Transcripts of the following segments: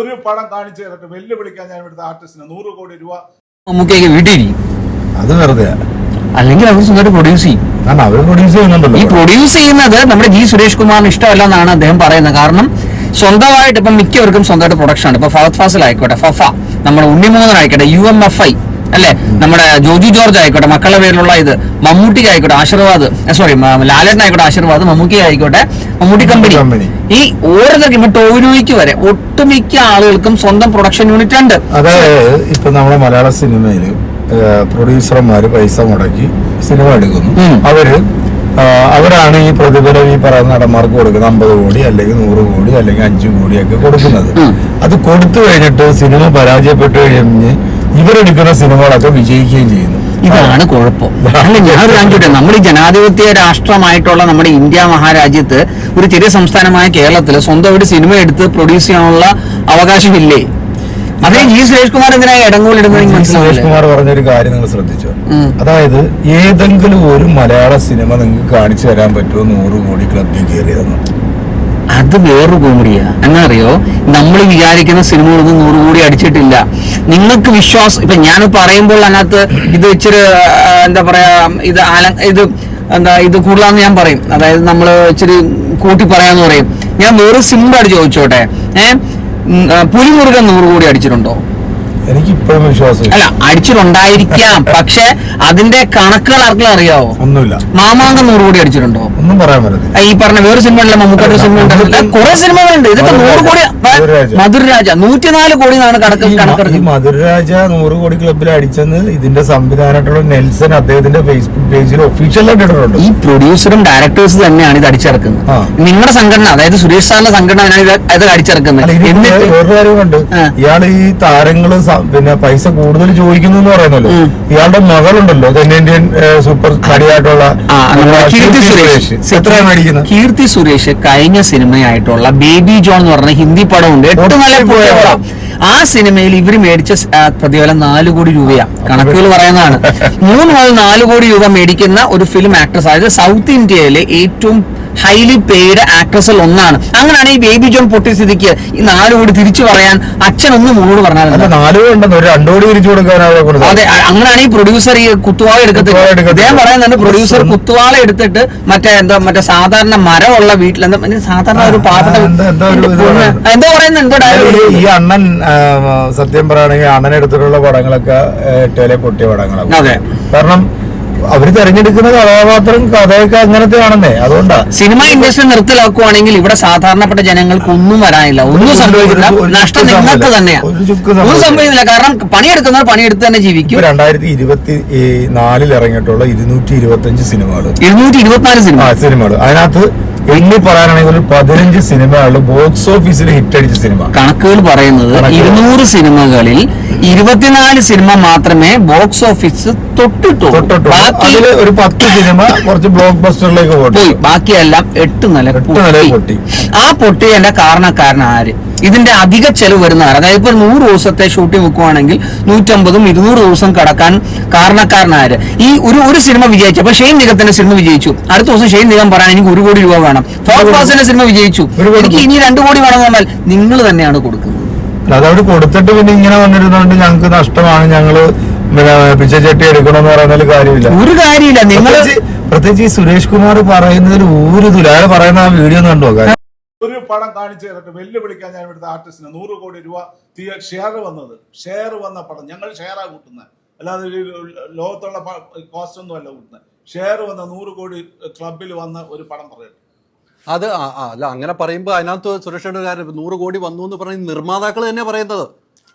ഒരു പടം കാണിച്ചു തരട്ടെ വെല്ലുവിളിക്കാൻ ഞാൻ ഇവിടുത്തെ ആർട്ടിസ്റ്റിന് നൂറ് കോടി രൂപ. മമ്മൂക്കയൊക്കെ അത് വെറുതെ. അല്ലെങ്കിൽ അവർ സ്വന്തമായിട്ട് പ്രൊഡ്യൂസ് ചെയ്യും. കാരണം അവർ പ്രൊഡ്യൂസ് ഈ പ്രൊഡ്യൂസ് ചെയ്യുന്നത് നമ്മുടെ ജി സുരേഷ് കുമാറിന് ഇഷ്ടമല്ല എന്നാണ് അദ്ദേഹം പറയുന്നത്. കാരണം സ്വന്തമായിട്ട് ഇപ്പം മിക്കവർക്കും സ്വന്തമായിട്ട് പ്രൊഡക്ഷൻ ആണ്. ഇപ്പൊ ഫഹദ് ഫാസിൽ ആയിക്കോട്ടെ ഫഫ നമ്മുടെ ഉണ്ണിമോഹൻ ആയിക്കോട്ടെ യു എം എഫ് ഐ. അല്ലെ? നമ്മുടെ ജോജി ജോർജ് ആയിക്കോട്ടെ മക്കളുടെ പേരിലുള്ള ഇത് മമ്മൂട്ടിക്ക് ആയിക്കോട്ടെ ആശീർവാദ് സോറി ലാലേട്ടൻ ആയിക്കോട്ടെ ആശീർവാദ് മമ്മൂക്കി ആയിക്കോട്ടെ മമ്മൂട്ടി കമ്പനി. ഈ ഓരോരുത്തർക്കും ഇപ്പൊ ടോവിനോയ്ക്ക് വരെ ഒട്ടുമിക്ക ആളുകൾക്കും സ്വന്തം പ്രൊഡക്ഷൻ യൂണിറ്റ് ഉണ്ട്. അതായത് ഇപ്പൊ നമ്മുടെ മലയാള സിനിമയിൽ പ്രൊഡ്യൂസർമാര് പൈസ മുടക്കി സിനിമ എടുക്കുന്നു. അവർ അവരാണ് ഈ പ്രതിഫലം ഈ പറയുന്ന നടന്മാർക്ക് കൊടുക്കുന്നത് അമ്പത് കോടി അല്ലെങ്കിൽ നൂറ് കോടി അല്ലെങ്കിൽ അഞ്ചു കോടിയൊക്കെ കൊടുക്കുന്നത്. അത് കൊടുത്തു കഴിഞ്ഞിട്ട് സിനിമ പരാജയപ്പെട്ടു കഴിഞ്ഞ് ഇവരെടുക്കുന്ന സിനിമകളൊക്കെ വിജയിക്കുകയും ചെയ്യുന്നു. ഇതാണ് കുഴപ്പം. അല്ല ഞാൻ നമ്മൾ നമ്മുടെ ജനാധിപത്യ രാഷ്ട്രമായിട്ടുള്ള നമ്മുടെ ഇന്ത്യ മഹാരാജ്യത്ത് ഒരു ചെറിയ സംസ്ഥാനമായ കേരളത്തിൽ സ്വന്തം ഒരു സിനിമ എടുത്ത് പ്രൊഡ്യൂസ് ചെയ്യാനുള്ള അവകാശമില്ലേ? അതേ ജി സുരേഷ് കുമാർ എന്തിനായി ഇടങ്ങോളിടുന്നത് എനിക്ക് സുരേഷ് കുമാർ കുമാർ പറഞ്ഞൊരു കാര്യം നിങ്ങൾ ശ്രദ്ധിച്ചോ? അതായത് ഏതെങ്കിലും ഒരു മലയാള സിനിമ നിങ്ങൾക്ക് കാണിച്ചു തരാൻ പറ്റുമോ? നൂറ് കോടി ക്ലബിൽ കയറിയതെന്ന്. അത് വേറൊരു കോമഡിയാ എന്നാ അറിയോ നമ്മൾ വിചാരിക്കുന്ന സിനിമകളൊന്നും നൂറ് കോടി അടിച്ചിട്ടില്ല. നിങ്ങൾക്ക് വിശ്വാസം ഇപ്പൊ ഞാൻ പറയുമ്പോൾ അതിനകത്ത് ഇത് ഇച്ചിരി എന്താ പറയാ ഇത് ആല ഇത് എന്താ ഇത് കൂടുതലാന്ന് ഞാൻ പറയും. അതായത് നമ്മൾ ഇച്ചിരി കൂട്ടി പറയാന്ന് പറയും. ഞാൻ വേറെ സിമ്പിളായിട്ട് ചോദിച്ചോട്ടെ? ഏഹ് പുലിമുരുകൻ നൂറ് കോടി അടിച്ചിട്ടുണ്ടോ? എനിക്ക് ഇപ്പോഴും വിശ്വാസമില്ല. അല്ല അടിച്ചിട്ടുണ്ടായിരിക്കാം. പക്ഷെ അതിന്റെ കണക്കുകൾ ആർക്കും അറിയാവോ? ഒന്നുമില്ല. മാമാങ്കം നൂറ് കോടി അടിച്ചിട്ടുണ്ടോ? ഒന്നും പറയാൻ പറ്റില്ല ഈ പറഞ്ഞ വേറെ സിനിമ ഉണ്ടല്ലോ മമ്മൂക്കാട്ടി സിനിമ ഉണ്ടല്ലോ. കുറെ സിനിമകളുണ്ട് ഇതൊക്കെ നൂറ് കോടി മധുരരാജ. നൂറ്റിനാല് കോടി എന്നാണ് കണക്ക് കണക്കെടുക്കുന്നത് മധുരരാജ നൂറ് കോടി ക്ലബിൽ അടിച്ചെന്ന് ഇതിന്റെ സംവിധാനമായിട്ടുള്ള നെൽസൺ അദ്ദേഹത്തിന്റെ ഫേസ്ബുക്ക് പേജിൽ ഒഫീഷ്യലായിട്ട് ഇട്ടിട്ടുണ്ട്. ഈ പ്രൊഡ്യൂസറും ഡയറക്ടേഴ്സ് തന്നെയാണ് ഇത് അടിച്ചിറക്കുന്നത്. നിങ്ങളുടെ സംഘടന അതായത് സുരേഷ് സാറിന്റെ സംഘടന ഇത് അടിച്ചിറക്കുന്നത്. എന്നിട്ട് വേറൊരു കാര്യമുണ്ട് ഇയാൾ ഈ താരങ്ങൾ പിന്നെ പൈസ കൂടുതൽ ചോദിക്കുന്നു എന്ന് പറയുന്നല്ലോ ഉം. ഇയാളുടെ മകളുണ്ടല്ലോ തെന്നിന്ത്യൻ സൂപ്പർ നടിയായിട്ടുള്ള കീർത്തി സുരേഷ്. എത്രയാണ് കീർത്തി സുരേഷ് കഴിഞ്ഞ സിനിമയായിട്ടുള്ള ബേബി ജോൺ എന്ന് പറഞ്ഞ ഹിന്ദി പടമുണ്ട്. എട്ട് ഒത്തിരി നല്ല പടം. ആ സിനിമയിൽ ഇവർ മേടിച്ച പ്രതിഫലം നാല് കോടി രൂപയാണ് കണക്കുകൾ പറയുന്നതാണ്. മൂന്ന് മുതൽ നാല് കോടി രൂപ മേടിക്കുന്ന ഒരു ഫിലിം ആക്ട്രസ് അതായത് സൗത്ത് ഇന്ത്യയിലെ ഏറ്റവും ഹൈലി പെയ്ഡ് ആക്ട്രസിൽ ഒന്നാണ് അങ്ങനെയാണ് ഈ ബേബി ജോൺ പൊട്ടി സ്ഥിതിക്ക് ഈ നാല് കോടി തിരിച്ചു പറയാൻ അച്ഛൻ ഒന്ന് മൂന്ന് പറഞ്ഞാൽ അല്ല നാലു ഉണ്ടെന്ന് ഒരു രണ്ടു കോടി തിരിച്ചു അതെ അങ്ങനെയാണ് ഈ പ്രൊഡ്യൂസർ ഈ കുത്തുവാള എടുക്കത്തില്ല. അദ്ദേഹം പറയുന്നുണ്ട് പ്രൊഡ്യൂസർ കുത്തുവാള എടുത്തിട്ട് മറ്റേ എന്താ മറ്റേ സാധാരണ മരമുള്ള വീട്ടിൽ എന്താ സാധാരണ ഒരു പാവപ്പെട്ട എന്താ-. പറയുന്നത്? പറയുന്നത് ഈ- അണ്ണൻ സത്യം പറയുകയാണെങ്കിൽ അണ്ണൻ എടുത്തിട്ടുള്ള പടങ്ങളൊക്കെ ഏറ്റവും പൊട്ടിയ പടങ്ങളാണ് അതെ. കാരണം അവർ തെരഞ്ഞെടുക്കുന്ന കഥാപാത്രം കഥയൊക്കെ അങ്ങനത്തെ ആണെന്നേ അതുകൊണ്ടാ. സിനിമ ഇൻഡസ്ട്രി നിർത്തലാക്കുവാണെങ്കിൽ ഇവിടെ സാധാരണപ്പെട്ട ജനങ്ങൾക്ക് ഒന്നും വരാനില്ല ഒന്നും സംഭവിക്കില്ല. നഷ്ടം നിങ്ങൾക്ക് സംഭവിക്കില്ല. തന്നെയാ. ഒരു ചുക്കും ഒന്നും സംഭവിക്കില്ല. കാരണം പണിയെടുക്കുന്നവർ പണിയെടുത്ത് തന്നെ ജീവിക്കും. രണ്ടായിരത്തി ഇരുപത്തി നാലിൽ ഇറങ്ങിയിട്ടുള്ള ഇരുന്നൂറ്റി ഇരുപത്തി അഞ്ച് സിനിമകൾ. ഇരുന്നൂറ്റി ഇരുപത്തിനാല് സിനിമ സിനിമകൾ. അതിനകത്ത് എണ്ണി പറയാനാണെങ്കിൽ ഒരു പതിനഞ്ച് സിനിമകൾ ബോക്സ് ഓഫീസിൽ ഹിറ്റ് അടിച്ച സിനിമ. കണക്കുകൾ പറയുന്നത്. ഇരുന്നൂറ് സിനിമകളിൽ ഇരുപത്തിനാല് സിനിമ മാത്രമേ ബോക്സ് ഓഫീസ് തൊട്ടിട്ടുള്ളൂ. ബാക്കി ഒരു പത്ത് സിനിമ കുറച്ച് ബ്ലോക്ക് ബസ്റ്ററിലേക്ക് പോയി. ബാക്കിയെല്ലാം എട്ട് നില പൊട്ടി. ആ പൊട്ടിയതിന്റെ കാരണക്കാരൻ ആര്? ഇതിന്റെ അധിക ചെലവ് വരുന്ന ആര്? അതായത് ഇപ്പൊ നൂറ് ദിവസത്തെ ഷൂട്ടിംഗ് വെക്കുവാണെങ്കിൽ നൂറ്റമ്പതും ഇരുന്നൂറ് ദിവസം കടക്കാൻ കാരണക്കാരനാര് ഈ ഒരു ഒരു സിനിമ വിജയിച്ചു. അപ്പൊ ഷെയ്ൻ നിഗത്തിന്റെ സിനിമ വിജയിച്ചു. അടുത്ത ദിവസം ഷെയ്ൻ നിഗം പറയാൻ എനിക്ക് ഒരു കോടി രൂപ വേണം. ഫോർ ഫാസിന്റെ സിനിമ വിജയിച്ചു. എനിക്ക് ഇനി രണ്ടു കോടി വേണം പറഞ്ഞാൽ നിങ്ങൾ തന്നെയാണ് കൊടുക്കുന്നത്. അതവിടെ കൊടുത്തിട്ട് പിന്നെ ഇങ്ങനെ വന്നിരുന്നോണ്ട് ഞങ്ങൾക്ക് നഷ്ടമാണ്. ഞങ്ങൾ പിന്നെ പിച്ചച്ചട്ടി എടുക്കണമെന്ന് പറയുന്നതിൽ കാര്യമില്ല. ഒരു കാര്യമില്ല. നിങ്ങൾ പ്രത്യേകിച്ച് ഈ സുരേഷ് കുമാർ പറയുന്നതിൽ ഒരു തുല അയാൾ പറയുന്ന ആ വീഡിയോ ഒന്ന് കണ്ടു നോക്കാം ഒരു പടം കാണിച്ചു തരട്ടെ വെല്ലുവിളിക്കാൻ ഞാൻ ഇവിടുത്തെ ആർട്ടിസ്റ്റിന് നൂറ് കോടി രൂപ തീയ ഷെയർ വന്നത്. ഷെയർ വന്ന പടം. ഞങ്ങൾ ഷെയറാ കൂട്ടുന്നത് അല്ലാതെ ലോകത്തുള്ള കോസ്റ്റ് ഒന്നും അല്ല കൂട്ടുന്നത് ഷെയർ വന്ന നൂറ് കോടി ക്ലബിൽ വന്ന ഒരു പടം പറയട്ടെ. അത് ആ ആ, അല്ല അങ്ങനെ പറയുമ്പോൾ അതിനകത്ത് സുരക്ഷയുടെ കാര്യം നൂറ് കോടി വന്നു എന്ന് പറഞ്ഞ നിർമ്മാതാക്കൾ തന്നെ പറയുന്നത്.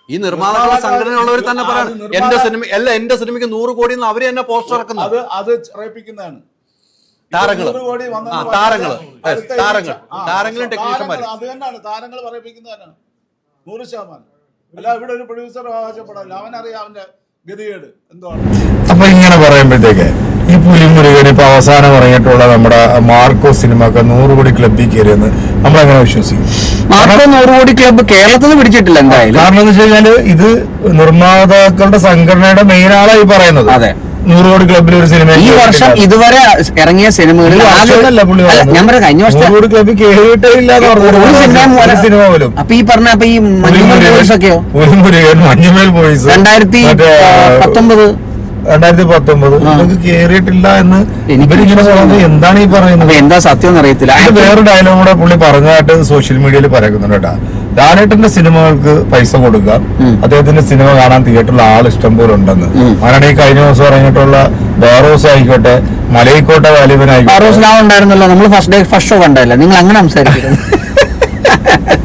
ഈ നിർമ്മാതാക്കളെ നിർമ്മാതാക്കൾ- സംഘടനയുള്ളവർ തന്നെ അത് പറയാം എന്റെ സിനിമ അല്ല എന്റെ സിനിമയ്ക്ക് നൂറ് കോടി എന്ന് അവർ തന്നെ പോസ്റ്റർ ഇറക്കുന്നത്. അത് അത് ആ, പറഞ്ഞാൽ താരങ്ങൾ. താരങ്ങൾ. താരങ്ങളും. ടെക്നീഷ്യന്മാരും. അത് തന്നെയാണ്. താരങ്ങൾ പറയിപ്പിക്കുന്നതാണ് നൂറ് ശതമാനം. അല്ല ഇവിടെ ഒരു പ്രൊഡ്യൂസർ അവകാശപ്പെടില്ല അവനറിയാം അവന്റെ ഗതികേട്. എന്തോ അപ്പൊ ഇങ്ങനെ പറയുമ്പോഴത്തേക്ക് ഈ പുലിമുരുകൻ ഇപ്പൊ അവസാനം ഇറങ്ങിയിട്ടുള്ള നമ്മുടെ മാർക്കോ സിനിമ ഒക്കെ നൂറ് കോടി ക്ലബിൽ കയറിയെന്ന് നമ്മളെങ്ങനെ വിശ്വസിക്കും? മാർക്കോ നൂറ് കോടി ക്ലബ്ബ് കേരളത്തിൽ നിന്ന് പിടിച്ചിട്ടില്ല എന്തായാലും. കാരണം എന്ന് വെച്ച് കഴിഞ്ഞാൽ ഇത് നിർമ്മാതാക്കളുടെ സംഘടനയുടെ മെയിൻ ആളായി പറയുന്നത്. അതെ. നൂറ് കോടി ക്ലബിൽ ഒരു സിനിമ ഈ വർഷം ഇതുവരെ ഇറങ്ങിയ സിനിമകളിൽ ഞാൻ പറയാം കഴിഞ്ഞ വർഷം കോടി ക്ലബിൽ കേറിയിട്ടേ ഇല്ല എന്ന് ഒരു സിനിമ പറഞ്ഞു സിനിമ പോലും അപ്പൊ ഈ പറഞ്ഞ അപ്പൊ ഈ മഞ്ഞുമേൽ ബോയ്സ് ഒക്കെയോ? മഞ്ഞുമേൽ ബോയ്സ് രണ്ടായിരത്തി പത്തൊമ്പത്. രണ്ടായിരത്തി പത്തൊമ്പത്. കേറിയിട്ടില്ല എന്ന് ഇവരിങ്ങനെ പറഞ്ഞത് എന്താണ് ഈ പറയുന്നത്? എന്താ സത്യം എന്ന് അറിയത്തില്ല ഇത് വേറെ ഡയലോഗ് കൂടെ പുള്ളി പറഞ്ഞതായിട്ട് സോഷ്യൽ മീഡിയയിൽ പറയുന്നുണ്ട് കേട്ടാ. ലാലേട്ടന്റെ സിനിമകൾക്ക് പൈസ കൊടുക്കാം. അദ്ദേഹത്തിന്റെ സിനിമ കാണാൻ തിയേറ്ററിൽ ആൾ ഇഷ്ടം പോലെ ഉണ്ടെന്ന്. അങ്ങനെയാണ് ഈ കഴിഞ്ഞ ദിവസം ഇറങ്ങിയിട്ടുള്ള ബോറോസ് ആയിക്കോട്ടെ മലയിക്കോട്ടെ വാലിബനായിക്കോട്ടെ ഉണ്ടായിരുന്നല്ലോ. നമ്മൾ ഫസ്റ്റ് ഡേ ഫസ്റ്റ് ഷോ കണ്ടല്ലേ നിങ്ങൾ അങ്ങനെ സംസാരിക്കരുത്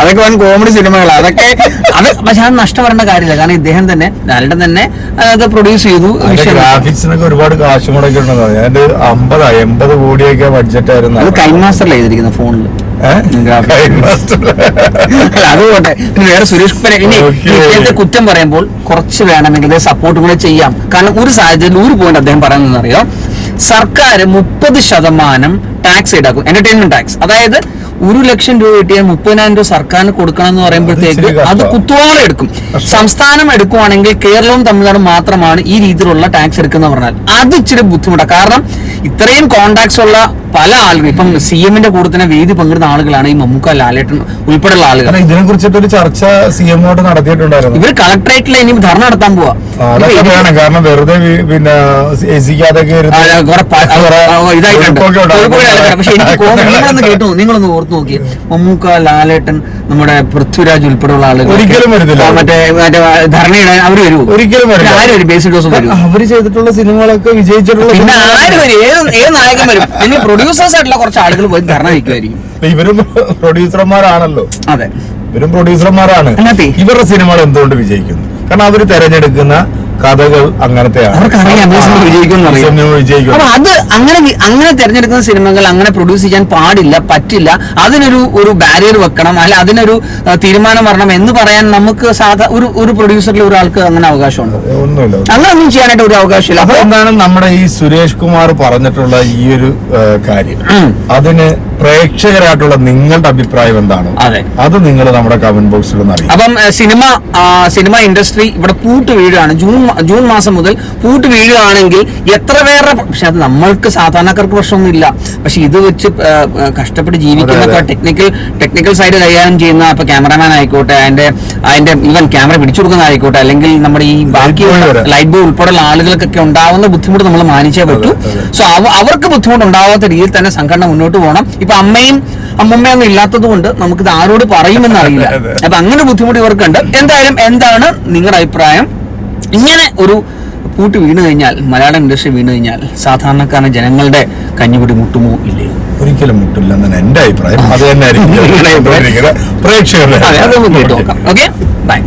അതൊക്കെ വൻ കോമഡി സിനിമകളാണ് അതൊക്കെ അത് പക്ഷെ അത് നഷ്ടപ്പെടേണ്ട കാര്യമില്ല. കാരണം ഇദ്ദേഹം തന്നെ നല്ല തന്നെ അത് പ്രൊഡ്യൂസ് ചെയ്തു. ഗ്രാഫിക്സിനൊക്കെ ഒരുപാട് കാശ് മുടക്കിയിട്ടുണ്ടെന്ന് അമ്പത് എൺപത് കോടിയൊക്കെ ബഡ്ജറ്റ് ആയിരുന്നു. അത് കൈമാസ്റ്ററിൽ ചെയ്തിരിക്കുന്ന ഫോണിൽ അത് പോട്ടെ. വേറെ സുരേഷ് ഇനി കുറ്റം പറയുമ്പോൾ കുറച്ച് വേണമെങ്കിൽ സപ്പോർട്ട് കൂടെ ചെയ്യാം. കാരണം ഒരു സാഹചര്യത്തിൽ ഒരു പോയിന്റ് അദ്ദേഹം പറയുന്നത് അറിയാം. സർക്കാർ മുപ്പത് ശതമാനം ടാക്സ് ഈടാക്കും. എന്റർടൈൻമെന്റ് ടാക്സ് അതായത് ഒരു ലക്ഷം രൂപ കിട്ടിയാൽ മുപ്പതിനായിരം രൂപ സർക്കാരിന് കൊടുക്കണം എന്ന് പറയുമ്പോഴത്തേക്ക് അത്. കുത്തുവാളെ എടുക്കും. സംസ്ഥാനം എടുക്കുവാണെങ്കിൽ കേരളവും തമിഴ്നാടും മാത്രമാണ് ഈ രീതിയിലുള്ള ടാക്സ് എടുക്കുന്ന പറഞ്ഞാൽ അത് ഇച്ചിരി ബുദ്ധിമുട്ടാണ്. കാരണം ഇത്രയും കോണ്ടാക്ട്സ് ഉള്ള പല ആളുകൾ ഇപ്പം സി എമ്മിന്റെ കൂടെ തന്നെ വേദി പങ്കിടുന്ന ആളുകളാണ് ഈ മമ്മൂക്ക ലാലേട്ടൻ ഉൾപ്പെടെയുള്ള ആളുകൾ. ഇതിനെ കുറിച്ചിട്ട് ഒരു ചർച്ച സി എമ്മോട്ട് നടത്തിയിട്ടുണ്ടായിരുന്നു. ഇവർ കളക്ടറേറ്റിൽ ഇനി ധർണ നടത്താൻ പോവാ. കാരണം വെറുതെ പിന്നെ പക്ഷെ എനിക്ക് നിങ്ങളൊന്ന് കേട്ടു നിങ്ങളൊന്ന് ഓർത്ത് നോക്കി മമ്മൂക്ക ലാലേട്ടൻ നമ്മുടെ പൃഥ്വിരാജ് ഉൾപ്പെടെയുള്ള ആളുകൾ ഒരിക്കലും വരുന്നില്ല മറ്റേ മറ്റേ ധർണയുടെ അവർ വരുമോ ഒരിക്കലും. ആരും ഒരു ബേസിക് ഡോസ് വരും. അവർ ചെയ്തിട്ടുള്ള സിനിമകളൊക്കെ വിജയിച്ചിട്ടുള്ള പിന്നെ ആരും വരും? ഏത് ഏത് നായകൻ വരും? പ്രൊഡ്യൂസേഴ്സ് ആയിട്ടുള്ള കുറച്ച് ആളുകൾ പോയി ധർണ വയ്ക്കുമായിരിക്കും. ഇവരും പ്രൊഡ്യൂസർമാരാണല്ലോ അതെ. ഇവരും പ്രൊഡ്യൂസർമാരാണ് ഇവരുടെ സിനിമകൾ എന്തുകൊണ്ട് വിജയിക്കുന്നു? കാരണം അവർ തെരഞ്ഞെടുക്കുന്ന കഥകൾ അങ്ങനത്തെയാണ്. അത് അങ്ങനെ അങ്ങനെ തിരഞ്ഞെടുക്കുന്ന സിനിമകൾ അങ്ങനെ പ്രൊഡ്യൂസ് ചെയ്യാൻ പാടില്ല പറ്റില്ല. അതിനൊരു ഒരു ബാരിയർ വെക്കണം അല്ല അതിനൊരു തീരുമാനം വരണം എന്ന് പറയാൻ നമുക്ക് സാധാ ഒരു ഒരു പ്രൊഡ്യൂസറിൽ ഒരാൾക്ക് അങ്ങനെ അവകാശമുണ്ട്? ഒന്നുമില്ല അങ്ങനെ ഒന്നും ചെയ്യാനായിട്ട് ഒരു അവകാശമില്ല. അപ്പൊ എന്താണ് നമ്മുടെ ഈ സുരേഷ് കുമാർ പറഞ്ഞിട്ടുള്ള ഈ ഒരു കാര്യം. അതിന് പ്രേക്ഷകരായിട്ടുള്ള നിങ്ങളുടെ അഭിപ്രായം എന്താണ്? അതെ. അത് നിങ്ങൾ നമ്മുടെ കമന്റ് ബോക്സിൽ ഒന്ന് അപ്പം സിനിമ സിനിമ ഇൻഡസ്ട്രി ഇവിടെ പൂട്ട് വീഴാണ് ജൂൺ ജൂൺ മാസം മുതൽ പൂട്ട് വീഴുകയാണെങ്കിൽ എത്ര പേരുടെ പക്ഷെ അത് നമ്മൾക്ക് സാധാരണക്കാർക്ക് പ്രശ്നമൊന്നുമില്ല. പക്ഷെ ഇത് വെച്ച് കഷ്ടപ്പെട്ട് ജീവിക്കുന്ന. ടെക്നിക്കൽ ടെക്നിക്കൽ സൈഡ് കൈകാര്യം ചെയ്യുന്ന ഇപ്പൊ ക്യാമറാമാൻ ആയിക്കോട്ടെ അതിന്റെ അതിന്റെ ഈവൻ ക്യാമറ പിടിച്ചു കൊടുക്കുന്ന ആയിക്കോട്ടെ അല്ലെങ്കിൽ നമ്മുടെ ഈ ബാക്കിയുള്ള ലൈറ്റ് ബോയ് ഉൾപ്പെടെയുള്ള ആളുകൾക്കൊക്കെ ഉണ്ടാവുന്ന ബുദ്ധിമുട്ട് നമ്മൾ മാനിച്ചേ പറ്റൂ. സോ അവർക്ക് ബുദ്ധിമുട്ട് ഉണ്ടാവാത്ത രീതിയിൽ തന്നെ സംഘടന മുന്നോട്ട് പോകണം. ഇപ്പൊ അമ്മയും അമ്മമ്മയൊന്നും ഇല്ലാത്തത് കൊണ്ട് നമുക്കിത് ആരോട് പറയുമെന്ന് അറിയില്ല. അപ്പൊ അങ്ങനെ ബുദ്ധിമുട്ട് ഇവർക്കുണ്ട്. എന്തായാലും എന്താണ് നിങ്ങളുടെ അഭിപ്രായം? ഇങ്ങനെ ഒരു പൂട്ട് വീണ് കഴിഞ്ഞാൽ മലയാള ഇൻഡസ്ട്രി വീണ് കഴിഞ്ഞാൽ സാധാരണക്കാരൻ ജനങ്ങളുടെ കഞ്ഞുകുടി മുട്ടുമോ ഇല്ലയോ ഒരിക്കലും മുട്ടില്ല എന്നാണ് എന്റെ അഭിപ്രായം. അത് തന്നെ പ്രേക്ഷകരുടെ ഓക്കെ ബൈ